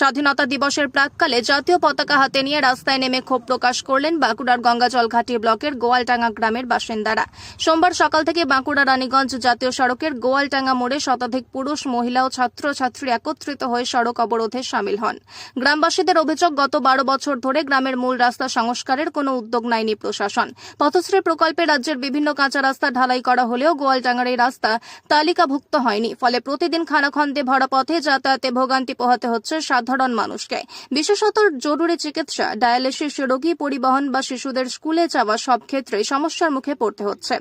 স্বাধীনতা দিবসের প্রাককালে জাতীয় পতাকা হাতে নিয়ে রাস্তায় নেমে ক্ষোভ প্রকাশ করলেন বাঁকুড়ার গঙ্গাজলঘাটি ব্লকের গোয়ালটাঙ্গা গ্রামের বাসিন্দারা। সোমবার সকাল থেকে বাঁকুড়া রানীগঞ্জ জাতীয় সড়কের গোয়ালটাঙ্গা মোড়ে শতাধিক পুরুষ, মহিলা ও ছাত্রছাত্রী একত্রিত হয়ে সড়ক অবরোধে সামিল হন। গ্রামবাসীদের অভিযোগ, গত বারো বছর ধরে গ্রামের মূল রাস্তা সংস্কারের কোনো উদ্যোগ নেয়নি প্রশাসন। পথশ্রী প্রকল্পে রাজ্যের বিভিন্ন কাঁচা রাস্তা ঢালাই করা হলেও গোয়ালটাঙ্গার এই রাস্তা তালিকাভুক্ত হয়নি। ফলে প্রতিদিন খানাখন্দে ভরা পথে যাতায়াতে ভোগান্তি পোহাতে হচ্ছে সাধারণ মানুষকে। বিশেষত জরুরি চিকিৎসা, ডায়ালিসিস, রোগী পরিবহন বা শিশুদের স্কুলে যাওয়া সব ক্ষেত্রে সমস্যার মুখে পড়তে হচ্ছে।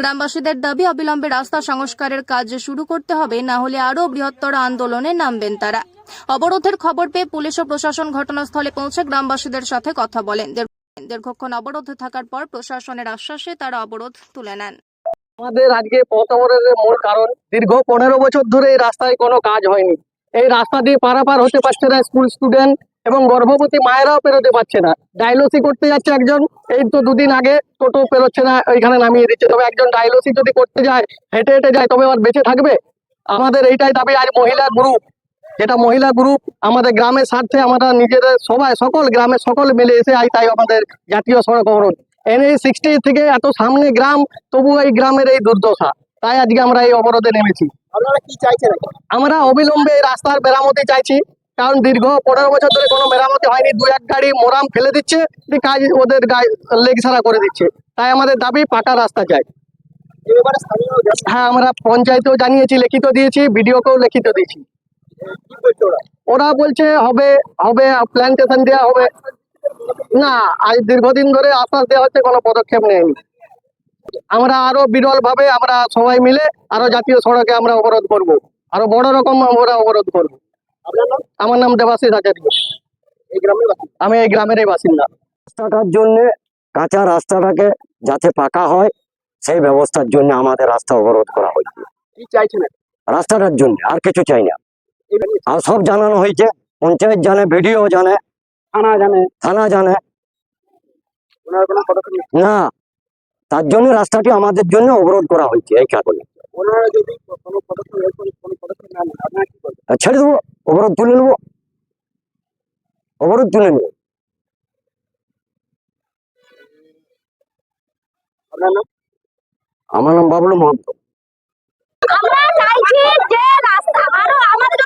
গ্রামবাসীদের দাবি, অবিলম্বে রাস্তা সংস্কারের কাজ শুরু করতে হবে, না হলে আরও বৃহত্তর আন্দোলনে নামবেন তারা। অবরোধের খবর পেয়ে পুলিশ ও প্রশাসন ঘটনাস্থলে পৌঁছে গ্রামবাসীদের সাথে কথা বলেন। দীর্ঘক্ষণ অবরোধ থাকার পর প্রশাসনের আশ্বাসে তারা অবরোধ তুলে নেন। আমাদের আজকে পথ অবরোধের মূল কারণ, দীর্ঘ পনেরো বছর ধরে এই রাস্তায় কোনো কাজ হয়নি। এই রাস্তা দিয়ে পারাপার হতে পারছে না স্কুল স্টুডেন্ট এবং গর্ভবতী মায়েরাও পেরোতে পারছে না। ডায়ালিসি করতে যাচ্ছে একজন, এই তো দুদিন আগে টোটো পেরোচ্ছে না, ওইখানে নামিয়ে দিচ্ছে। তবে একজন ডায়ালিসি যদি করতে যায়, হেঁটে হেঁটে যায়, তবে আর বেঁচে থাকবে? আমাদের এইটাই দাবি আজ মহিলা গ্রুপ যেটা মহিলা গ্রুপ আমাদের গ্রামের স্বার্থে আমরা নিজেদের সবাই, সকল গ্রামের সকল মিলে এসে আই তাই আমাদের জাতীয় সড়ক অবরোধ। এনএই সিক্সটি থেকে এত সামনে গ্রাম তবু এই গ্রামের এই দুর্দশা। তাই আজকে আমরা এই অবরোধে নেমেছি। আপনারা কি চাইছেন? আমরা অবিলম্বে রাস্তার মেরামতি চাইছি কারণ দীর্ঘ পনেরো বছর ধরে কোনো মেরামতি হয়নি। দু এক গাড়ি মোরাম ফেলে দিচ্ছে কাজ ওদের গায়ে লেগ ছাড়া করে দিচ্ছে। তাই আমাদের দাবি পাকা রাস্তা চাই। হ্যাঁ আমরা পঞ্চায়েতেও জানিয়েছি লিখিত দিয়েছি বিডিওকেও লিখিত দিয়েছি? ওরা? বলছে হবে হবে প্ল্যান্টেশন দেওয়া হবে। না আজ দীর্ঘদিন ধরে আশ্বাস দেওয়া হচ্ছে কোনো পদক্ষেপ নেয়নি। আমরা আরও বিরল ভাবে আমরা সবাই মিলে আরও জাতীয় সড়কে আমরা অবরোধ করব। আরও বড় রকম আমরা অবরোধ করব। আমার নাম দেবাশিস আচার্য। আমি এই গ্রামেরই বাসিন্দা। রাস্তাটার জন্য কাঁচা রাস্তাটাকে যাতে পাকা হয় সেই ব্যবস্থার জন্য আমাদের রাস্তা অবরোধ করা হয়েছে। কি চাইছেন? এখন? রাস্তাটার জন্য আর কিছু চাই না। আর সব জানানো হয়েছে পঞ্চায়েত জানে ভিডিও জানে থানা জানে। থানা জানে। না। তার জন্য রাস্তাটি আমাদের জন্য অবরোধ করা হয়েছে এই কারণে। ছেড়ে দেবো অবরোধ তুলে নেব। অবরোধ তুলে নেব। আমার নাম বাবলু মহন্ত। আমরা চাইছি যে রাস্তা আরও আমাদের